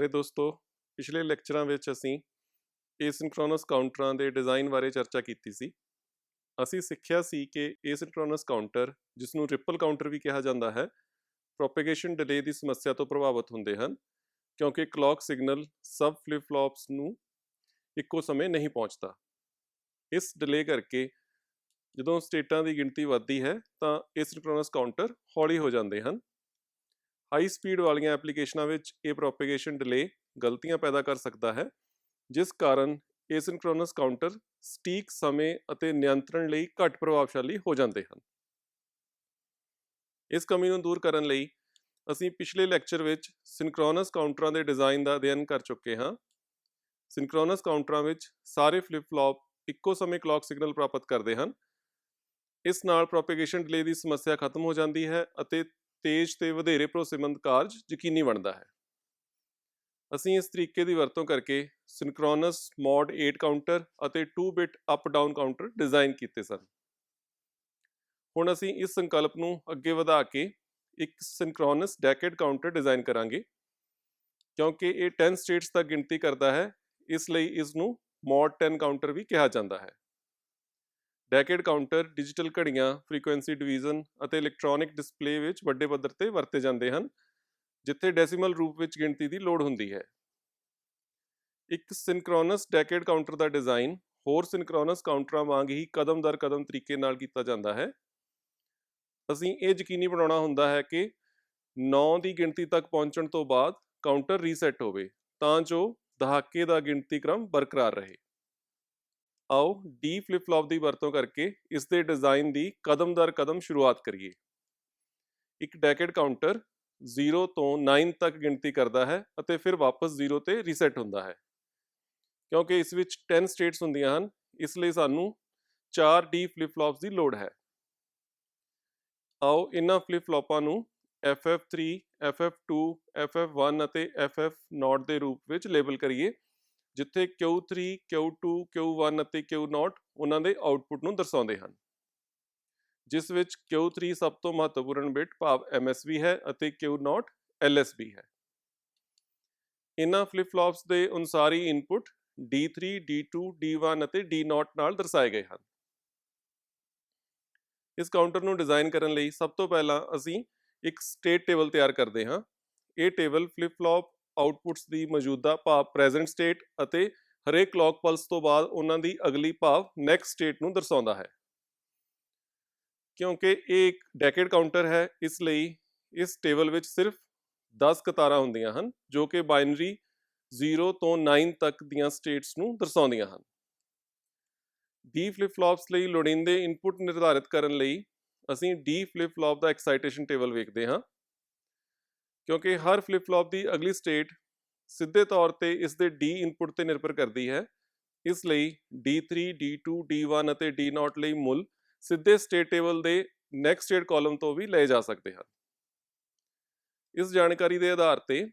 ਪਿਆਰੇ ਦੋਸਤੋ, ਪਿਛਲੇ ਲੈਕਚਰਾਂ ਵਿੱਚ ਅਸੀਂ ਏਸਿੰਕ੍ਰੋਨਸ ਕਾਊਂਟਰਾਂ ਦੇ ਡਿਜ਼ਾਈਨ ਬਾਰੇ ਚਰਚਾ ਕੀਤੀ ਸੀ। ਅਸੀਂ ਸਿੱਖਿਆ ਸੀ ਕਿ ਏਸਿੰਕ੍ਰੋਨਸ ਕਾਊਂਟਰ ਜਿਸ ਨੂੰ ਰਿਪਲ ਕਾਊਂਟਰ ਵੀ ਕਿਹਾ ਜਾਂਦਾ ਹੈ ਪ੍ਰੋਪੇਗੇਸ਼ਨ ਡਿਲੇ ਦੀ ਸਮੱਸਿਆ ਤੋਂ ਪ੍ਰਭਾਵਿਤ ਹੁੰਦੇ ਹਨ, ਕਿਉਂਕਿ ਕਲੌਕ ਸਿਗਨਲ ਸਬ ਫਲਿਪ ਫਲੌਪਸ ਨੂੰ ਇੱਕੋ ਸਮੇਂ ਨਹੀਂ ਪਹੁੰਚਦਾ। ਇਸ ਡਿਲੇ ਕਰਕੇ ਜਦੋਂ ਸਟੇਟਾਂ ਦੀ ਗਿਣਤੀ ਵੱਧਦੀ ਹੈ, ਤਾਂ ਏਸਿੰਕ੍ਰੋਨਸ ਕਾਊਂਟਰ ਹੌਲੀ ਹੋ ਜਾਂਦੇ ਹਨ। ਹਾਈ ਸਪੀਡ ਵਾਲੀਆਂ ਐਪਲੀਕੇਸ਼ਨਾਂ ਵਿੱਚ ਇਹ ਪ੍ਰੋਪੇਗੇਸ਼ਨ ਡਿਲੇ ਗਲਤੀਆਂ ਪੈਦਾ ਕਰ ਸਕਦਾ ਹੈ, ਜਿਸ ਕਾਰਨ ਏਸਿੰਕ੍ਰੋਨਸ ਕਾਊਂਟਰ ਸਟੀਕ ਸਮੇਂ ਅਤੇ ਨਿਯੰਤਰਣ ਲਈ ਘੱਟ ਪ੍ਰਭਾਵਸ਼ਾਲੀ ਹੋ ਜਾਂਦੇ ਹਨ। ਇਸ ਕਮੀ ਨੂੰ ਦੂਰ ਕਰਨ ਲਈ ਅਸੀਂ ਪਿਛਲੇ ਲੈਕਚਰ ਵਿੱਚ ਸਿੰਕ੍ਰੋਨਸ ਕਾਊਂਟਰਾਂ ਦੇ ਡਿਜ਼ਾਈਨ ਦਾ ਅਧਿਐਨ ਕਰ ਚੁੱਕੇ ਹਾਂ। ਸਿੰਕ੍ਰੋਨਸ ਕਾਊਂਟਰਾਂ ਵਿੱਚ ਸਾਰੇ ਫਲਿਪ ਫਲੌਪ ਇੱਕੋ ਸਮੇਂ ਕਲੌਕ ਸਿਗਨਲ ਪ੍ਰਾਪਤ ਕਰਦੇ ਹਨ। ਇਸ ਨਾਲ ਪ੍ਰੋਪੇਗੇਸ਼ਨ ਡਿਲੇ ਦੀ ਸਮੱਸਿਆ ਖਤਮ ਹੋ ਜਾਂਦੀ ਹੈ ਅਤੇ ਤੇਜ਼ ਤੇ ਵਧੇਰੇ ਭਰੋਸੇਮੰਦ ਕਾਰਜ ਯਕੀਨੀ ਬਣਦਾ ਹੈ। ਅਸੀਂ ਇਸ ਤਰੀਕੇ ਦੀ ਵਰਤੋਂ ਕਰਕੇ ਸਿੰਕ੍ਰੋਨਸ ਮੋਡ 8 ਕਾਊਂਟਰ ਅਤੇ 2 bit up down counter design ਕੀਤੇ ਸਨ। ਹੁਣ ਅਸੀਂ ਇਸ ਸੰਕਲਪ ਨੂੰ ਅੱਗੇ ਵਧਾ ਕੇ ਇੱਕ ਸਿੰਕ੍ਰੋਨਸ ਡੈਕੇਡ ਕਾਊਂਟਰ ਡਿਜ਼ਾਈਨ ਕਰਾਂਗੇ, ਕਿਉਂਕਿ ਇਹ 10 ਸਟੇਟਸ ਤੱਕ ਗਿਣਤੀ ਕਰਦਾ ਹੈ, ਇਸ ਲਈ ਇਸ ਨੂੰ ਮੋਡ 10 ਕਾਊਂਟਰ ਵੀ ਕਿਹਾ ਜਾਂਦਾ ਹੈ। ਡੈਕੇਡ ਕਾਊਂਟਰ, ਡਿਜੀਟਲ ਘੜੀਆਂ, ਫ੍ਰੀਕੁਐਂਸੀ ਡਿਵੀਜ਼ਨ ਅਤੇ ਇਲੈਕਟ੍ਰੋਨਿਕ ਡਿਸਪਲੇ ਵਿੱਚ ਵੱਡੇ ਪੱਧਰ ਤੇ ਵਰਤੇ ਜਾਂਦੇ ਹਨ, ਜਿੱਥੇ ਡੈਸੀਮਲ ਰੂਪ ਵਿੱਚ ਗਿਣਤੀ ਦੀ ਲੋੜ ਹੁੰਦੀ ਹੈ। ਇੱਕ ਸਿੰਕ੍ਰੋਨਸ ਡੈਕੇਡ ਕਾਊਂਟਰ ਦਾ ਡਿਜ਼ਾਈਨ ਹੋਰ ਸਿੰਕ੍ਰੋਨਸ ਕਾਊਂਟਰਾਂ ਵਾਂਗ ਹੀ ਕਦਮ ਦਰ ਕਦਮ ਤਰੀਕੇ ਨਾਲ ਕੀਤਾ ਜਾਂਦਾ ਹੈ। ਅਸੀਂ ਇਹ ਯਕੀਨੀ ਬਣਾਉਣਾ ਹੁੰਦਾ ਹੈ ਕਿ 9 ਦੀ ਗਿਣਤੀ ਤੱਕ ਪਹੁੰਚਣ ਤੋਂ ਬਾਅਦ ਕਾਊਂਟਰ ਰੀਸੈਟ ਹੋਵੇ, ਤਾਂ ਜੋ ਦਹਾਕੇ ਦਾ ਗਿਣਤੀ ਕ੍ਰਮ ਬਰਕਰਾਰ ਰਹੇ। ਆਓ ਡੀ ਫਲਿਪ ਫਲੌਪ ਦੀ ਵਰਤੋਂ ਕਰਕੇ ਇਸ ਦੇ ਡਿਜ਼ਾਈਨ ਦੀ ਕਦਮ ਦਰ ਕਦਮ ਸ਼ੁਰੂਆਤ ਕਰੀਏ। ਇੱਕ ਡੈਕੇਡ ਕਾਊਂਟਰ 0 ਤੋਂ 9 ਤੱਕ ਗਿਣਤੀ ਕਰਦਾ ਹੈ ਅਤੇ ਫਿਰ ਵਾਪਸ 0 ਤੇ ਰੀਸੈਟ ਹੁੰਦਾ ਹੈ। ਕਿਉਂਕਿ ਇਸ ਵਿੱਚ 10 ਸਟੇਟਸ ਹੁੰਦੀਆਂ ਹਨ ਇਸ ਲਈ ਸਾਨੂੰ 4 ਡੀ ਫਲਿਪ ਫਲੌਪਸ ਦੀ ਲੋੜ ਹੈ। ਆਓ ਇਹਨਾਂ ਫਲਿਪ ਫਲੌਪਾਂ ਨੂੰ FF3, FF2, FF1 ਅਤੇ FF0 ਦੇ ਰੂਪ ਵਿੱਚ ਲੇਬਲ ਕਰੀਏ। ਜਿੱਥੇ Q3, Q2, Q1 ਅਤੇ Q0 ਉਹਨਾਂ ਦੇ ਆਉਟਪੁੱਟ ਨੂੰ ਦਰਸਾਉਂਦੇ ਹਨ। ਜਿਸ ਵਿੱਚ Q3 ਸਭ ਤੋਂ ਮਹੱਤਵਪੂਰਨ ਬਿਟ ਭਾਵ MSB ਹੈ ਅਤੇ Q0 LSB ਹੈ। ਇਹਨਾਂ ਫਲਿਪ ਫਲੌਪਸ ਦੇ ਅਨੁਸਾਰੀ ਇਨਪੁਟ D3, D2, D1 ਅਤੇ D0 ਨਾਲ ਦਰਸਾਏ ਗਏ ਹਨ। ਇਸ ਕਾਊਂਟਰ ਨੂੰ ਡਿਜ਼ਾਈਨ ਕਰਨ ਲਈ ਸਭ ਤੋਂ ਪਹਿਲਾਂ ਅਸੀਂ ਇੱਕ ਸਟੇਟ ਟੇਬਲ ਤਿਆਰ ਕਰਦੇ ਹਾਂ। ਇਹ ਟੇਬਲ ਫਲਿਪ ਆਊਟਪੁਟਸ ਦੀ ਮੌਜੂਦਾ ਭਾਵ ਪ੍ਰੈਜ਼ੈਂਟ ਸਟੇਟ ਅਤੇ ਹਰੇਕ ਕਲੌਕ ਪਲਸ ਤੋਂ ਬਾਅਦ ਉਹਨਾਂ ਦੀ ਅਗਲੀ ਭਾਵ ਨੈਕਸਟ ਸਟੇਟ ਨੂੰ ਦਰਸਾਉਂਦਾ ਹੈ। ਕਿਉਂਕਿ ਇਹ ਇੱਕ ਡੈਕੇਡ ਕਾਊਂਟਰ ਹੈ, ਇਸ ਲਈ ਇਸ ਟੇਬਲ ਵਿੱਚ ਸਿਰਫ 10 ਕਤਾਰਾਂ ਹੁੰਦੀਆਂ ਹਨ, ਜੋ ਕਿ ਬਾਈਨਰੀ 0 ਤੋਂ 9 ਤੱਕ ਦੀਆਂ ਸਟੇਟਸ ਨੂੰ ਦਰਸਾਉਂਦੀਆਂ ਹਨ। ਡੀ ਫਲਿਪ ਫਲੌਪਸ ਲਈ ਲੋੜੀਂਦੇ ਇਨਪੁਟ ਨਿਰਧਾਰਿਤ ਕਰਨ ਲਈ ਅਸੀਂ ਡੀ ਫਲਿਪ ਫਲੌਪ ਦਾ ਐਕਸਾਈਟੇਸ਼ਨ ਟੇਬਲ ਵੇਖਦੇ ਹਾਂ। ਕਿਉਂਕਿ ਹਰ ਫਲਿਪ ਫਲੌਪ ਦੀ ਅਗਲੀ ਸਟੇਟ ਸਿੱਧੇ ਤੌਰ ਤੇ ਇਸ ਦੇ ਡੀ ਇਨਪੁਟ ਤੇ ਨਿਰਭਰ ਕਰਦੀ ਹੈ। ਇਸ ਲਈ D3, D2, D1 ਅਤੇ D0 ਲਈ ਮੁੱਲ ਸਿੱਧੇ ਸਟੇਟ ਟੇਬਲ ਦੇ ਨੈਕਸਟ ਸਟੇਟ ਕਾਲਮ ਤੋਂ ਵੀ ਲਏ ਜਾ ਸਕਦੇ ਹਨ। ਇਸ ਜਾਣਕਾਰੀ ਦੇ ਆਧਾਰ ਤੇ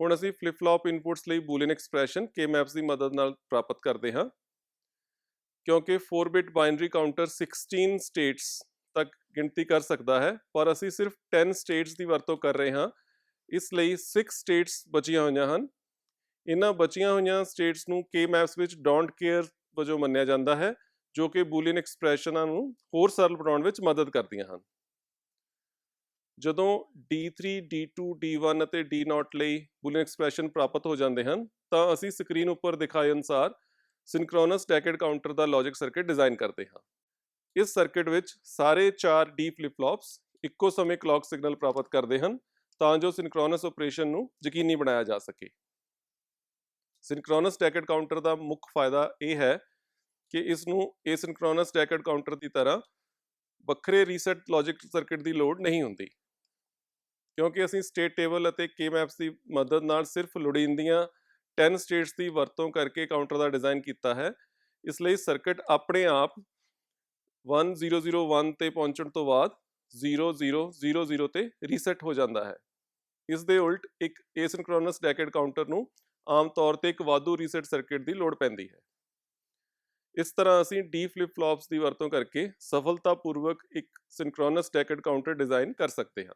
ਹੁਣ ਅਸੀਂ ਫਲਿਪ ਫਲੌਪ ਇਨਪੁਟਸ ਲਈ ਬੂਲੀਅਨ ਐਕਸਪ੍ਰੈਸ਼ਨ ਕੇ ਮੈਪਸ ਦੀ ਮਦਦ ਨਾਲ ਪ੍ਰਾਪਤ ਕਰਦੇ ਹਾਂ। ਕਿਉਂਕਿ 4 ਬਿਟ ਬਾਈਨਰੀ ਕਾਊਂਟਰ 16 ਸਟੇਟਸ ਤੱਕ ਗਿਣਤੀ ਕਰ ਸਕਦਾ ਹੈ ਪਰ ਅਸੀਂ ਸਿਰਫ 10 ਸਟੇਟਸ ਦੀ ਵਰਤੋਂ ਕਰ ਰਹੇ ਹਾਂ ਇਸ ਲਈ 6 ਸਟੇਟਸ ਬਚੀਆਂ ਹੋਈਆਂ ਹਨ। ਇਹਨਾਂ ਬਚੀਆਂ ਹੋਈਆਂ ਸਟੇਟਸ ਨੂੰ ਕੇ ਮੈਪਸ ਵਿੱਚ ਡੋਂਟ ਕੇਅਰ ਵਜੋਂ ਮੰਨਿਆ ਜਾਂਦਾ ਹੈ ਜੋ ਕਿ ਬੂਲੀਅਨ ਐਕਸਪ੍ਰੈਸ਼ਨਾਂ ਨੂੰ ਹੋਰ ਸਰਲ ਬਣਾਉਣ ਵਿੱਚ ਮਦਦ ਕਰਦੀਆਂ ਹਨ। ਜਦੋਂ D3, D2, D1 ਅਤੇ D0 ਲਈ ਬੂਲੀਅਨ ਐਕਸਪ੍ਰੈਸ਼ਨ ਪ੍ਰਾਪਤ ਹੋ ਜਾਂਦੇ ਹਨ ਤਾਂ ਅਸੀਂ ਸਕਰੀਨ ਉੱਪਰ ਦਿਖਾਏ ਅਨੁਸਾਰ ਸਿੰਕ੍ਰੋਨਸ ਡੈਕੇਡ ਕਾਊਂਟਰ ਦਾ ਲੌਜਿਕ ਸਰਕਟ ਡਿਜ਼ਾਈਨ ਕਰਦੇ ਹਾਂ। ਇਸ ਸਰਕਟ ਵਿੱਚ ਸਾਰੇ 4 D ਫਲਿਪ ਫਲੌਪਸ ਇੱਕੋ ਸਮੇਂ ਕਲੌਕ ਸਿਗਨਲ ਪ੍ਰਾਪਤ ਕਰਦੇ ਹਨ ਤਾਂ ਜੋ ਸਿੰਕ੍ਰੋਨਸ ਆਪਰੇਸ਼ਨ ਨੂੰ ਯਕੀਨੀ ਬਣਾਇਆ ਜਾ ਸਕੇ। ਸਿੰਕ੍ਰੋਨਸ ਟੈਕਟ ਕਾਊਂਟਰ ਦਾ ਮੁੱਖ ਫਾਇਦਾ ਇਹ ਹੈ ਕਿ ਇਸ ਨੂੰ ਏਸਿੰਕ੍ਰੋਨਸ ਟੈਕਟ ਕਾਊਂਟਰ ਦੀ ਤਰ੍ਹਾਂ ਵੱਖਰੇ ਰੀਸੈਟ ਲੌਜਿਕ ਸਰਕਟ ਦੀ ਲੋੜ ਨਹੀਂ ਹੁੰਦੀ। ਕਿਉਂਕਿ ਅਸੀਂ ਸਟੇਟ ਟੇਬਲ ਅਤੇ ਕੇ ਮੈਪਸ ਦੀ ਮਦਦ ਨਾਲ ਸਿਰਫ ਲੋੜੀਂਦੀਆਂ 10 ਸਟੇਟਸ ਦੀ ਵਰਤੋਂ ਕਰਕੇ ਕਾਊਂਟਰ ਦਾ ਡਿਜ਼ਾਈਨ ਕੀਤਾ ਹੈ। ਇਸ ਲਈ ਸਰਕਟ ਆਪਣੇ ਆਪ 1001 ਤੇ ਪਹੁੰਚਣ ਤੋਂ ਬਾਅਦ 0000 ਤੇ ਰੀਸੈਟ ਹੋ ਜਾਂਦਾ ਹੈ। ਇਸ ਦੇ ਉਲਟ ਇੱਕ ਏਸਿੰਕ੍ਰੋਨਸ ਡੈਕੇਡ ਕਾਊਂਟਰ ਨੂੰ ਆਮ ਤੌਰ ਤੇ ਇੱਕ ਵਾਧੂ ਰੀਸੈਟ ਸਰਕਟ ਦੀ ਲੋੜ ਪੈਂਦੀ ਹੈ। ਇਸ ਤਰ੍ਹਾਂ ਅਸੀਂ ਡੀ ਫਲਿਪ ਫਲੌਪਸ ਦੀ ਵਰਤੋਂ ਕਰਕੇ ਸਫਲਤਾਪੂਰਵਕ ਇੱਕ ਸਿੰਕ੍ਰੋਨਸ ਡੈਕੇਡ ਕਾਊਂਟਰ ਡਿਜ਼ਾਈਨ ਕਰ ਸਕਦੇ ਹਾਂ।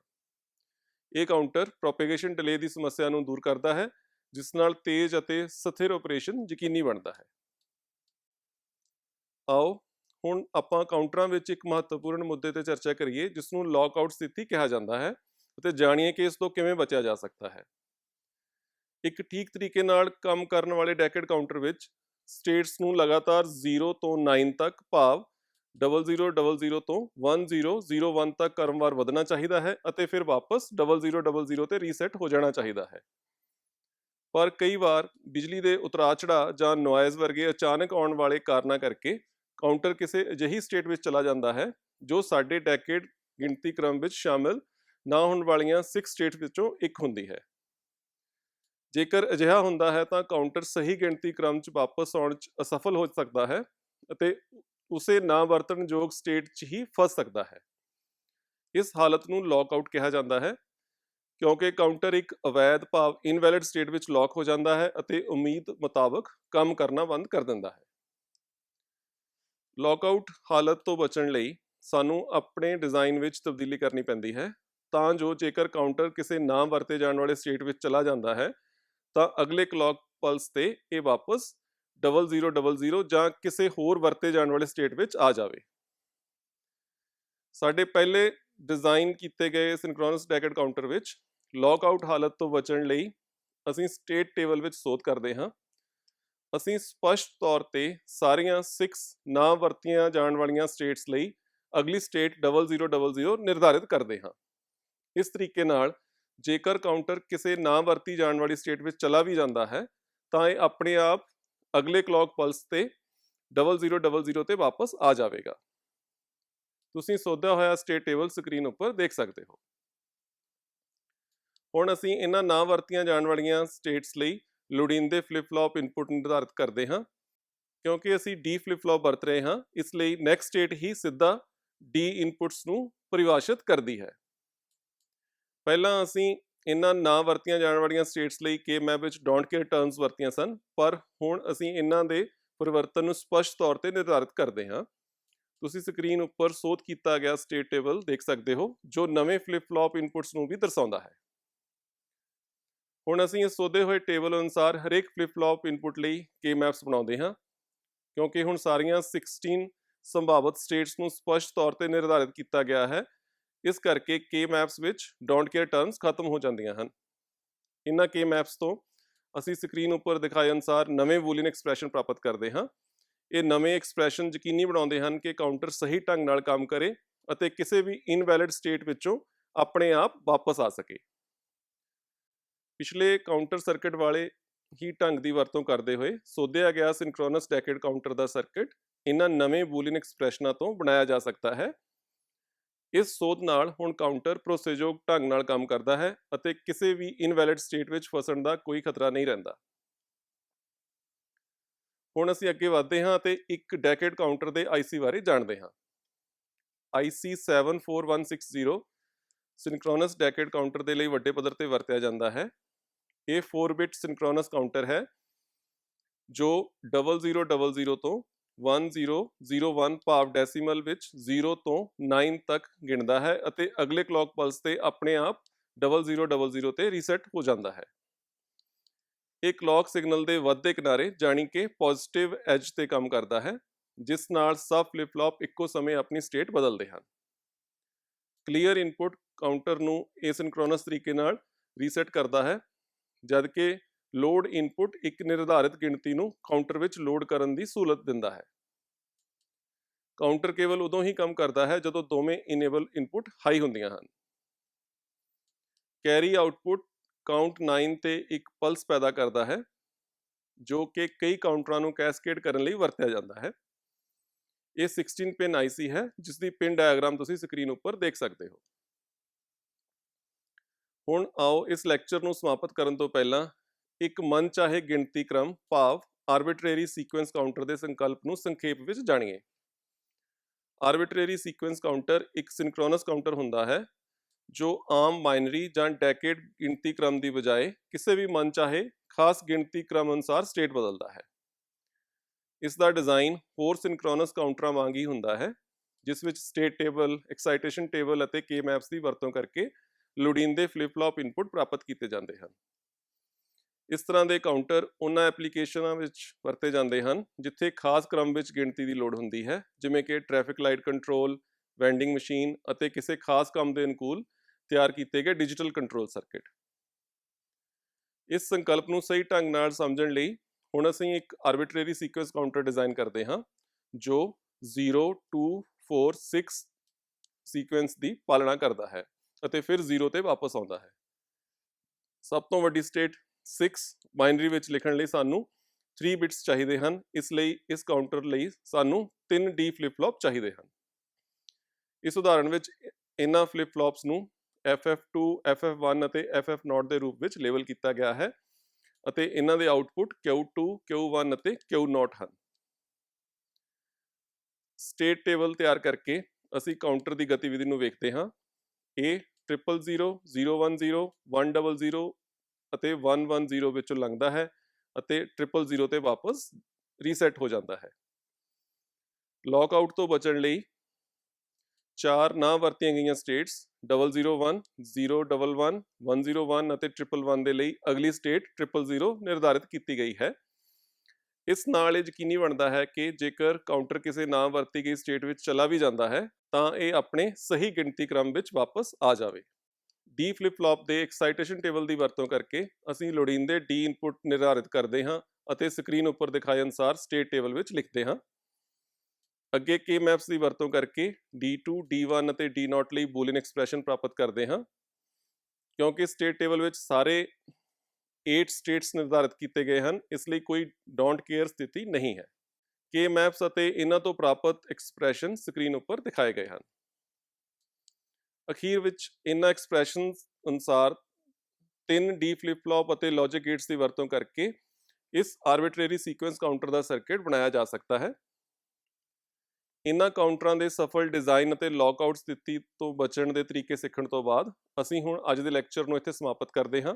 ਇਹ ਕਾਊਂਟਰ ਪ੍ਰੋਪੇਗੇਸ਼ਨ ਡਿਲੇ ਦੀ ਸਮੱਸਿਆ ਨੂੰ ਦੂਰ ਕਰਦਾ ਹੈ, ਜਿਸ ਨਾਲ ਤੇਜ਼ ਅਤੇ ਸਥਿਰ ਆਪਰੇਸ਼ਨ ਯਕੀਨੀ ਬਣਦਾ ਹੈ। ਆਓ ਹੁਣ ਆਪਾਂ ਕਾਊਂਟਰਾਂ ਵਿੱਚ ਇੱਕ ਮਹੱਤਵਪੂਰਨ ਮੁੱਦੇ ਤੇ ਚਰਚਾ ਕਰੀਏ ਜਿਸ ਨੂੰ ਲੌਕਆਊਟ ਸਥਿਤੀ ਕਿਹਾ ਜਾਂਦਾ ਹੈ ਅਤੇ ਜਾਣੀਏ ਕਿ ਇਸ ਤੋਂ ਕਿਵੇਂ ਬਚਿਆ ਜਾ ਸਕਦਾ ਹੈ। ਇੱਕ ਠੀਕ ਤਰੀਕੇ ਨਾਲ ਕੰਮ ਕਰਨ ਵਾਲੇ ਡੈਕਡ ਕਾਊਂਟਰ ਵਿੱਚ ਸਟੇਟਸ ਨੂੰ ਲਗਾਤਾਰ 0 ਤੋਂ 9 ਤੱਕ ਭਾਵ 0000 ਤੋਂ 1001 ਤੱਕ ਕ੍ਰਮਵਾਰ ਵਧਣਾ ਚਾਹੀਦਾ ਹੈ ਅਤੇ ਫਿਰ ਵਾਪਸ 0000 ਤੇ ਰੀਸੈਟ ਹੋ ਜਾਣਾ ਚਾਹੀਦਾ ਹੈ। ਪਰ ਕਈ ਵਾਰ ਬਿਜਲੀ ਦੇ ਉਤਰਾਅ ਚੜਾ ਜਾਂ ਨੋਇਜ਼ ਵਰਗੇ ਅਚਾਨਕ ਆਉਣ ਵਾਲੇ ਕਾਰਨਾਂ ਕਰਕੇ ਕਾਊਂਟਰ ਕਿਸੇ ਅਜਿਹੀ ਸਟੇਟ ਵਿੱਚ ਚਲਾ ਜਾਂਦਾ ਹੈ, ਜੋ ਸਾਡੇ ਡੈਕੇਡ ਗਿਣਤੀ ਕ੍ਰਮ ਵਿੱਚ ਸ਼ਾਮਿਲ ਨਾ ਹੋਣ ਵਾਲੀਆਂ 6 ਸਟੇਟ ਵਿੱਚੋਂ ਇੱਕ ਹੁੰਦੀ ਹੈ। ਜੇਕਰ ਅਜਿਹਾ ਹੁੰਦਾ ਹੈ ਤਾਂ ਕਾਊਂਟਰ ਸਹੀ ਗਿਣਤੀ ਕ੍ਰਮ 'ਚ ਵਾਪਸ ਆਉਣ 'ਚ ਅਸਫਲ ਹੋ ਸਕਦਾ ਹੈ ਅਤੇ ਉਸੇ ਨਾ ਵਰਤਣਯੋਗ ਸਟੇਟ 'ਚ ਹੀ ਫਸ ਸਕਦਾ ਹੈ। ਇਸ ਹਾਲਤ ਨੂੰ ਲੌਕਆਊਟ ਕਿਹਾ ਜਾਂਦਾ ਹੈ, ਕਿਉਂਕਿ ਕਾਊਂਟਰ ਇੱਕ ਅਵੈਧ ਭਾਵ ਇਨਵੈਲਿਡ ਸਟੇਟ ਵਿੱਚ ਲੌਕ ਹੋ ਜਾਂਦਾ ਹੈ ਅਤੇ ਉਮੀਦ ਮੁਤਾਬਕ ਕੰਮ ਕਰਨਾ ਬੰਦ ਕਰ ਦਿੰਦਾ ਹੈ। ਲੌਕਆਊਟ ਹਾਲਤ ਤੋਂ ਬਚਣ ਲਈ ਸਾਨੂੰ ਆਪਣੇ ਡਿਜ਼ਾਈਨ ਵਿੱਚ ਤਬਦੀਲੀ ਕਰਨੀ ਪੈਂਦੀ ਹੈ, ਤਾਂ ਜੋ ਜੇਕਰ ਕਾਊਂਟਰ ਕਿਸੇ ਨਾ ਵਰਤੇ ਜਾਣ ਵਾਲੇ ਸਟੇਟ ਵਿੱਚ ਚਲਾ ਜਾਂਦਾ ਹੈ, ਤਾਂ ਅਗਲੇ ਕਲੌਕ ਪਲਸ ਤੇ ਇਹ ਵਾਪਸ 0000 ਜਾਂ ਕਿਸੇ ਹੋਰ ਵਰਤੇ ਜਾਣ ਵਾਲੇ ਸਟੇਟ ਵਿੱਚ ਆ ਜਾਵੇ। ਸਾਡੇ ਪਹਿਲੇ ਡਿਜ਼ਾਈਨ ਕੀਤੇ ਗਏ ਸਿੰਕ੍ਰੋਨਸ ਡੈਕੇਡ ਕਾਊਂਟਰ ਵਿੱਚ ਲੌਕਆਊਟ ਹਾਲਤ ਤੋਂ ਬਚਣ ਲਈ ਅਸੀਂ ਸਟੇਟ ਟੇਬਲ ਵਿੱਚ ਸੋਧ ਕਰਦੇ ਹਾਂ। ਅਸੀਂ ਸਪਸ਼ਟ ਤੌਰ ਤੇ ਸਾਰੀਆਂ 6 ਨਾ ਵਰਤੀਆਂ ਜਾਣ ਵਾਲੀਆਂ ਸਟੇਟਸ ਲਈ ਅਗਲੀ ਸਟੇਟ 0000 ਨਿਰਧਾਰਿਤ ਕਰਦੇ ਹਾਂ। ਇਸ ਤਰੀਕੇ ਨਾਲ ਜੇਕਰ ਕਾਊਂਟਰ ਕਿਸੇ ਨਾ ਵਰਤੀ ਜਾਣ ਵਾਲੀ ਸਟੇਟ ਵਿੱਚ ਚਲਾ ਵੀ ਜਾਂਦਾ ਹੈ, ਤਾਂ ਇਹ ਆਪਣੇ ਆਪ ਅਗਲੇ ਕਲੌਕ ਪਲਸ ਤੇ 0000 ਤੇ ਵਾਪਸ ਆ ਜਾਵੇਗਾ। ਤੁਸੀਂ ਸੋਧਿਆ ਹੋਇਆ ਸਟੇਟ ਟੇਬਲ ਸਕਰੀਨ ਉੱਪਰ ਦੇਖ ਸਕਦੇ ਹੋ। ਹੁਣ ਅਸੀਂ ਇਹਨਾਂ ਨਾ ਵਰਤੀਆਂ ਜਾਣ ਵਾਲੀਆਂ ਸਟੇਟਸ ਲਈ ਲੋੜੀਂਦੇ ਫਲਿਪ ਫਲੌਪ ਇਨਪੁਟ ਨਿਰਧਾਰਿਤ ਕਰਦੇ ਹਾਂ, ਕਿਉਂਕਿ ਅਸੀਂ ਡੀ ਫਲਿਪ ਫਲੌਪ ਵਰਤ ਰਹੇ ਹਾਂ, ਇਸ ਲਈ ਨੈਕਸਟ ਸਟੇਟ ਹੀ ਸਿੱਧਾ ਡੀ ਇਨਪੁਟਸ ਨੂੰ ਪਰਿਭਾਸ਼ਿਤ ਕਰਦੀ ਹੈ। ਪਹਿਲਾਂ ਅਸੀਂ ਇਹਨਾਂ ਨਾ ਵਰਤੀਆਂ ਜਾਣ ਵਾਲੀਆਂ ਸਟੇਟਸ ਲਈ ਕੇ ਮੈਪ ਵਿੱਚ ਡੋਂਟ ਕੇਅਰ ਟਰਮਸ ਵਰਤੀਆਂ ਸਨ, ਪਰ ਹੁਣ ਅਸੀਂ ਇਹਨਾਂ ਦੇ ਪਰਿਵਰਤਨ ਨੂੰ ਸਪਸ਼ਟ ਤੌਰ ਤੇ ਨਿਰਧਾਰਿਤ ਕਰਦੇ ਹਾਂ। ਤੁਸੀਂ ਸਕਰੀਨ ਉੱਪਰ ਸੋਧ ਕੀਤਾ ਗਿਆ ਸਟੇਟ ਟੇਬਲ ਦੇਖ ਸਕਦੇ ਹੋ, ਜੋ ਨਵੇਂ ਫਲਿਪ ਫਲੌਪ ਇਨਪੁਟਸ ਨੂੰ ਵੀ ਦਰਸਾਉਂਦਾ ਹੈ। ਹੁਣ ਅਸੀਂ ਇਸ ਸੋਧੇ ਹੋਏ ਟੇਬਲ ਅਨੁਸਾਰ ਹਰੇਕ ਫਲਿਪ ਫਲੌਪ ਇਨਪੁਟ ਲਈ ਕੇ ਮੈਪਸ ਬਣਾਉਂਦੇ ਹਾਂ, ਕਿਉਂਕਿ ਹੁਣ ਸਾਰੀਆਂ 16 ਸੰਭਾਵਤ ਸਟੇਟਸ ਨੂੰ ਸਪਸ਼ਟ ਤੌਰ ਤੇ ਨਿਰਧਾਰਿਤ ਕੀਤਾ ਗਿਆ ਹੈ, ਇਸ ਕਰਕੇ ਕੇ ਮੈਪਸ ਵਿੱਚ ਡੋਂਟ ਕੇਅਰ ਟਰਮਸ ਖਤਮ ਹੋ ਜਾਂਦੀਆਂ ਹਨ। ਇਹਨਾਂ ਕੇ ਮੈਪਸ ਤੋਂ ਅਸੀਂ ਸਕਰੀਨ ਉੱਪਰ ਦਿਖਾਏ ਅਨੁਸਾਰ ਨਵੇਂ ਬੂਲੀਅਨ ਐਕਸਪ੍ਰੈਸ਼ਨ ਪ੍ਰਾਪਤ ਕਰਦੇ ਹਾਂ। ਇਹ ਨਵੇਂ ਐਕਸਪ੍ਰੈਸ਼ਨ ਯਕੀਨੀ ਬਣਾਉਂਦੇ ਹਨ ਕਿ ਕਾਊਂਟਰ ਸਹੀ ਢੰਗ ਨਾਲ ਕੰਮ ਕਰੇ ਅਤੇ ਕਿਸੇ ਵੀ ਇਨਵੈਲਿਡ ਸਟੇਟ ਵਿੱਚੋਂ ਆਪਣੇ ਆਪ ਵਾਪਸ ਆ ਸਕੇ। ਪਿਛਲੇ ਕਾਊਂਟਰ ਸਰਕਟ ਵਾਲੇ ਹੀ ਢੰਗ ਦੀ ਵਰਤੋਂ ਕਰਦੇ ਹੋਏ ਸੋਧਿਆ ਗਿਆ ਸਿੰਕ੍ਰੋਨਸ ਡੈਕੇਡ ਕਾਊਂਟਰ ਦਾ ਸਰਕਟ ਇਹਨਾਂ ਨਵੇਂ ਬੂਲੀਅਨ ਐਕਸਪ੍ਰੈਸ਼ਨਾਂ ਤੋਂ ਬਣਾਇਆ ਜਾ ਸਕਦਾ ਹੈ। ਇਸ ਸੋਧ ਨਾਲ ਹੁਣ ਕਾਊਂਟਰ ਭਰੋਸੇਯੋਗ ਢੰਗ ਨਾਲ ਕੰਮ ਕਰਦਾ ਹੈ ਅਤੇ ਕਿਸੇ ਵੀ ਇਨਵੈਲਿਡ ਸਟੇਟ ਵਿੱਚ ਫਸਣ ਦਾ ਕੋਈ ਖਤਰਾ ਨਹੀਂ ਰਹਿੰਦਾ। ਹੁਣ ਅਸੀਂ ਅੱਗੇ ਵਧਦੇ ਹਾਂ ਅਤੇ ਇੱਕ ਡੈਕੇਡ ਕਾਊਂਟਰ ਦੇ ਆਈਸੀ ਬਾਰੇ ਜਾਣਦੇ ਹਾਂ। ਆਈਸੀ 74160 ਸਿੰਕ੍ਰੋਨਸ ਡੈਕੇਡ ਕਾਊਂਟਰ ਦੇ ਲਈ ਵੱਡੇ ਪੱਧਰ ਤੇ ਵਰਤਿਆ ਜਾਂਦਾ ਹੈ। ਇਹ 4 ਬਿਟ ਸਿੰਕ੍ਰੋਨਸ ਕਾਊਂਟਰ ਹੈ, ਜੋ 0000 ਤੋਂ 1001 ਭਾਵ ਡੈਸੀਮਲ ਵਿੱਚ 0 ਤੋਂ 9 ਤੱਕ ਗਿਣਦਾ ਹੈ ਅਤੇ ਅਗਲੇ ਕਲੌਕ ਪਲਸ ਤੇ ਆਪਣੇ ਆਪ 0000 ਤੇ ਰੀਸੈਟ ਹੋ ਜਾਂਦਾ ਹੈ। ਇਹ ਕਲੌਕ ਸਿਗਨਲ ਦੇ ਵੱਧਦੇ ਕਿਨਾਰੇ ਜਾਨੀ ਕਿ ਪੋਜ਼ਿਟਿਵ ਐਜ ਤੇ ਕੰਮ ਕਰਦਾ ਹੈ, ਜਿਸ ਨਾਲ ਸਭ ਫਲਿਪ ਫਲੌਪ ਇੱਕੋ ਸਮੇਂ ਆਪਣੀ ਸਟੇਟ ਬਦਲਦੇ ਹਨ। ਕਲੀਅਰ ਇਨਪੁਟ ਕਾਊਂਟਰ ਨੂੰ ਏਸਿੰਕ੍ਰੋਨਸ ਤਰੀਕੇ ਨਾਲ ਰੀਸੈਟ ਕਰਦਾ ਹੈ, ਜਦਕਿ ਲੋਡ ਇਨਪੁਟ ਇੱਕ ਨਿਰਧਾਰਿਤ ਗਿਣਤੀ ਨੂੰ ਕਾਊਂਟਰ ਵਿੱਚ ਲੋਡ ਕਰਨ ਦੀ ਸਹੂਲਤ ਦਿੰਦਾ ਹੈ। ਕਾਊਂਟਰ ਕੇਵਲ ਉਦੋਂ ਹੀ ਕੰਮ ਕਰਦਾ ਹੈ ਜਦੋਂ ਦੋਵੇਂ ਇਨੇਬਲ ਇਨਪੁਟ ਹਾਈ ਹੁੰਦੀਆਂ ਹਨ। ਕੈਰੀ ਆਊਟਪੁੱਟ ਕਾਊਂਟ 9 ਤੇ ਇੱਕ ਪਲਸ ਪੈਦਾ ਕਰਦਾ ਹੈ, ਜੋ ਕਿ ਕਈ ਕਾਊਂਟਰਾਂ ਨੂੰ ਕੈਸਕੇਡ ਕਰਨ ਲਈ ਵਰਤਿਆ ਜਾਂਦਾ ਹੈ। ਇਹ 16 ਪਿਨ ਆਈਸੀ ਹੈ ਜਿਸ ਦੀ ਪਿਨ ਡਾਇਆਗ੍ਰਾਮ ਤੁਸੀਂ ਸਕਰੀਨ ਉੱਪਰ ਦੇਖ ਸਕਦੇ ਹੋ। ਹੁਣ ਆਓ ਇਸ ਲੈਕਚਰ ਨੂੰ ਸਮਾਪਤ ਕਰਨ ਤੋਂ ਪਹਿਲਾਂ ਇੱਕ ਮਨ ਚਾਹੇ ਗਿਣਤੀ ਕ੍ਰਮ, ਭਾਵ ਆਰਬਿਟਰੇਰੀ ਸੀਕੁਐਂਸ ਕਾਊਂਟਰ ਦੇ ਸੰਕਲਪ ਨੂੰ ਸੰਖੇਪ ਵਿੱਚ ਜਾਣੀਏ। ਆਰਬਿਟਰੇਰੀ ਸੀਕੁਐਂਸ ਕਾਊਂਟਰ ਇੱਕ ਸਿੰਕ੍ਰੋਨਸ ਕਾਊਂਟਰ ਹੁੰਦਾ ਹੈ, ਜੋ ਆਮ ਬਾਈਨਰੀ ਜਾਂ ਡੈਕੇਡ ਗਿਣਤੀ ਕ੍ਰਮ ਦੀ ਬਜਾਏ ਕਿਸੇ ਵੀ ਮਨ ਚਾਹੇ ਖਾਸ ਗਿਣਤੀ ਕ੍ਰਮ ਅਨੁਸਾਰ ਸਟੇਟ ਬਦਲਦਾ ਹੈ। ਇਸ ਦਾ ਡਿਜ਼ਾਈਨ ਹੋਰ ਸਿੰਕ੍ਰੋਨਸ ਕਾਊਂਟਰਾਂ ਵਾਂਗ ਹੀ ਹੁੰਦਾ ਹੈ, ਜਿਸ ਵਿੱਚ ਸਟੇਟ ਟੇਬਲ ਐਕਸਾਈਟੇਸ਼ਨ ਟੇਬਲ ਅਤੇ ਕੇ ਮੈਪਸ ਦੀ ਵਰਤੋਂ ਕਰਕੇ ਲੋੜੀਂਦੇ ਫਲਿਪ ਫਲੌਪ ਇਨਪੁਟ ਪ੍ਰਾਪਤ ਕੀਤੇ ਜਾਂਦੇ ਹਨ। ਇਸ ਤਰ੍ਹਾਂ ਦੇ ਕਾਊਂਟਰ ਉਹਨਾਂ ਐਪਲੀਕੇਸ਼ਨਾਂ ਵਿੱਚ ਵਰਤੇ ਜਾਂਦੇ ਹਨ, ਜਿੱਥੇ ਖਾਸ ਕ੍ਰਮ ਵਿੱਚ ਗਿਣਤੀ ਦੀ ਲੋੜ ਹੁੰਦੀ ਹੈ, ਜਿਵੇਂ ਕਿ traffic light control vending machine ਅਤੇ ਕਿਸੇ ਖਾਸ ਕੰਮ ਦੇ ਅਨੁਕੂਲ ਤਿਆਰ ਕੀਤੇ ਗਏ ਡਿਜੀਟਲ ਕੰਟਰੋਲ ਸਰਕਟ ਇਸ ਸੰਕਲਪ ਨੂੰ ਸਹੀ ਢੰਗ ਨਾਲ ਸਮਝਣ ਲਈ ਹੁਣ ਅਸੀਂ ਇੱਕ ਆਰਬਿਟਰੇਰੀ ਸੀਕੁਐਂਸ ਕਾਊਂਟਰ ਡਿਜ਼ਾਈਨ ਕਰਦੇ ਹਾਂ ਜੋ 0 2 4 6 ਸੀਕੁਐਂਸ ਦੀ ਪਾਲਣਾ ਕਰਦਾ ਹੈ ਅਤੇ ਫਿਰ 0 ਤੇ ਵਾਪਸ ਆਉਂਦਾ ਹੈ। ਸਭ ਤੋਂ ਵੱਡੀ ਸਟੇਟ 6 ਬਾਈਨਰੀ ਵਿੱਚ ਲਿਖਣ ਲਈ ਸਾਨੂੰ 3 ਬਿਟਸ ਚਾਹੀਦੇ ਹਨ ਇਸ ਲਈ ਇਸ ਕਾਊਂਟਰ ਲਈ ਸਾਨੂੰ 3 ਡੀ ਫਲਿਪ ਫਲੌਪ ਚਾਹੀਦੇ ਹਨ। ਇਸ ਉਦਾਹਰਣ ਵਿੱਚ ਇਹਨਾਂ ਫਲਿਪ ਫਲੌਪਸ ਨੂੰ FF2, FF1 ਅਤੇ FF0 ਦੇ ਰੂਪ ਵਿੱਚ ਲੇਬਲ ਕੀਤਾ ਗਿਆ ਹੈ। ਅਤੇ ਇਹਨਾਂ ਦੇ ਆਉਟਪੁੱਟ Q2, Q1 ਅਤੇ Q0 ਹਨ। ਸਟੇਟ ਟੇਬਲ ਤਿਆਰ ਕਰਕੇ ਅਸੀਂ ਕਾਊਂਟਰ ਦੀ ਗਤੀਵਿਧੀ ਨੂੰ ਵੇਖਦੇ ਹਾਂ। A 000, 010, 100 ਅਤੇ 110 ਵਿੱਚੋਂ ਲੰਘਦਾ ਹੈ ਅਤੇ 000 ਤੇ ਵਾਪਸ ਰੀਸੈਟ ਹੋ ਜਾਂਦਾ ਹੈ। ਲੌਕਆਊਟ ਤੋਂ ਬਚਣ ਲਈ ਚਾਰ ਨਾ ਵਰਤੀਆਂ ਗਈਆਂ ਸਟੇਟਸ 001 011 101 ਅਤੇ 111 ਦੇ ਲਈ ਅਗਲੀ ਸਟੇਟ 000 ਨਿਰਧਾਰਿਤ ਕੀਤੀ ਗਈ ਹੈ। ਇਸ ਨਾਲ ਇਹ ਯਕੀਨੀ ਬਣਦਾ ਹੈ ਕਿ ਜੇਕਰ ਕਾਊਂਟਰ ਕਿਸੇ ਨਾ ਵਰਤੀ ਗਈ ਸਟੇਟ ਵਿੱਚ ਚਲਾ ਵੀ ਜਾਂਦਾ ਹੈ, ਤਾਂ ਇਹ ਆਪਣੇ ਸਹੀ ਗਿਣਤੀ ਕ੍ਰਮ ਵਿੱਚ ਵਾਪਸ ਆ ਜਾਵੇ। ਡੀ ਫਲਿਪ ਫਲੌਪ ਦੇ ਐਕਸਾਈਟੇਸ਼ਨ ਟੇਬਲ ਦੀ ਵਰਤੋਂ ਕਰਕੇ ਅਸੀਂ ਲੋੜੀਂਦੇ ਡੀ ਇਨਪੁਟ ਨਿਰਧਾਰਿਤ ਕਰਦੇ ਹਾਂ ਅਤੇ ਸਕਰੀਨ ਉੱਪਰ ਦਿਖਾਏ ਅਨੁਸਾਰ ਸਟੇਟ ਟੇਬਲ ਵਿੱਚ ਲਿਖਦੇ ਹਾਂ। ਅੱਗੇ ਕੇ ਮੈਪਸ ਦੀ ਵਰਤੋਂ ਕਰਕੇ D2, D1 ਅਤੇ D0 ਲਈ ਬੂਲੀਅਨ ਐਕਸਪ੍ਰੈਸ਼ਨ ਪ੍ਰਾਪਤ ਕਰਦੇ ਹਾਂ। ਕਿਉਂਕਿ ਸਟੇਟ ਟੇਬਲ ਵਿੱਚ ਸਾਰੇ 8 ਸਟੇਟਸ ਨਿਰਧਾਰਿਤ ਕੀਤੇ ਗਏ ਹਨ ਇਸ ਲਈ ਕੋਈ ਡੋਂਟ ਕੇਅਰ ਸਥਿਤੀ ਨਹੀਂ ਹੈ। ਕੇ ਮੈਪਸ ਅਤੇ ਇਹਨਾਂ ਤੋਂ ਪ੍ਰਾਪਤ ਐਕਸਪ੍ਰੈਸ਼ਨ ਸਕਰੀਨ ਉੱਪਰ ਦਿਖਾਏ ਗਏ ਹਨ। ਅਖੀਰ ਵਿੱਚ ਇਹਨਾਂ ਐਕਸਪ੍ਰੈਸ਼ਨਸ ਅਨੁਸਾਰ ਤਿੰਨ ਡੀ ਫਲਿਪ ਫਲੌਪ ਅਤੇ ਲੌਜਿਕ ਗੇਟਸ ਦੀ ਵਰਤੋਂ ਕਰਕੇ ਇਸ ਆਰਬਿਟਰੇਰੀ ਸੀਕੁਐਂਸ ਕਾਊਂਟਰ ਦਾ ਸਰਕਟ ਬਣਾਇਆ ਜਾ ਸਕਦਾ ਹੈ। ਇਹਨਾਂ ਕਾਊਂਟਰਾਂ ਦੇ ਸਫਲ ਡਿਜ਼ਾਈਨ ਅਤੇ ਲੌਕਆਊਟ ਸਥਿਤੀ ਤੋਂ ਬਚਣ ਦੇ ਤਰੀਕੇ ਸਿੱਖਣ ਤੋਂ ਬਾਅਦ ਅਸੀਂ ਹੁਣ ਅੱਜ ਦੇ ਲੈਕਚਰ ਨੂੰ ਇੱਥੇ ਸਮਾਪਤ ਕਰਦੇ ਹਾਂ।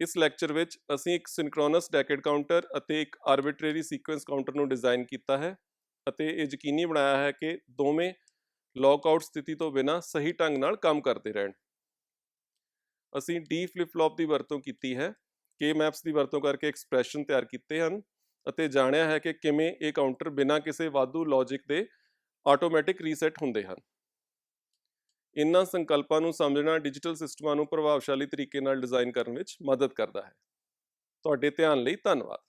ਇਸ ਲੈਕਚਰ ਵਿੱਚ ਅਸੀਂ ਇੱਕ ਸਿੰਕ੍ਰੋਨਸ ਡੈਕੇਡ ਕਾਊਂਟਰ ਅਤੇ ਇੱਕ ਆਰਬਿਟਰੇਰੀ ਸੀਕੁਐਂਸ ਕਾਊਂਟਰ ਨੂੰ ਡਿਜ਼ਾਈਨ ਕੀਤਾ ਹੈ ਅਤੇ ਇਹ ਯਕੀਨੀ ਬਣਾਇਆ ਹੈ ਕਿ ਦੋਵੇਂ ਲੌਕਆਊਟ ਸਥਿਤੀ ਤੋਂ ਬਿਨਾਂ ਸਹੀ ਢੰਗ ਨਾਲ ਕੰਮ ਕਰਦੇ ਰਹਿਣ। ਅਸੀਂ ਡੀ ਫਲਿਪ ਫਲੌਪ ਦੀ ਵਰਤੋਂ ਕੀਤੀ ਹੈ ਕੇ ਮੈਪਸ ਦੀ ਵਰਤੋਂ ਕਰਕੇ ਐਕਸਪ੍ਰੈਸ਼ਨ ਤਿਆਰ ਕੀਤੇ ਹਨ ਅਤੇ ਜਾਣਿਆ ਹੈ ਕਿ ਕਿਵੇਂ ਇਹ ਕਾਊਂਟਰ ਬਿਨਾਂ ਕਿਸੇ ਵਾਧੂ ਲੌਜਿਕ ਦੇ ਆਟੋਮੈਟਿਕ ਰੀਸੈਟ ਹੁੰਦੇ ਹਨ। ਇਨ੍ਹਾਂ ਸੰਕਲਪਾਂ ਨੂੰ ਸਮਝਣਾ ਡਿਜੀਟਲ ਸਿਸਟਮਾਂ ਨੂੰ ਪ੍ਰਭਾਵਸ਼ਾਲੀ ਤਰੀਕੇ ਨਾਲ ਡਿਜ਼ਾਈਨ ਕਰਨ ਵਿੱਚ ਮਦਦ ਕਰਦਾ ਹੈ। ਤੁਹਾਡੇ ਧਿਆਨ ਲਈ ਧੰਨਵਾਦ।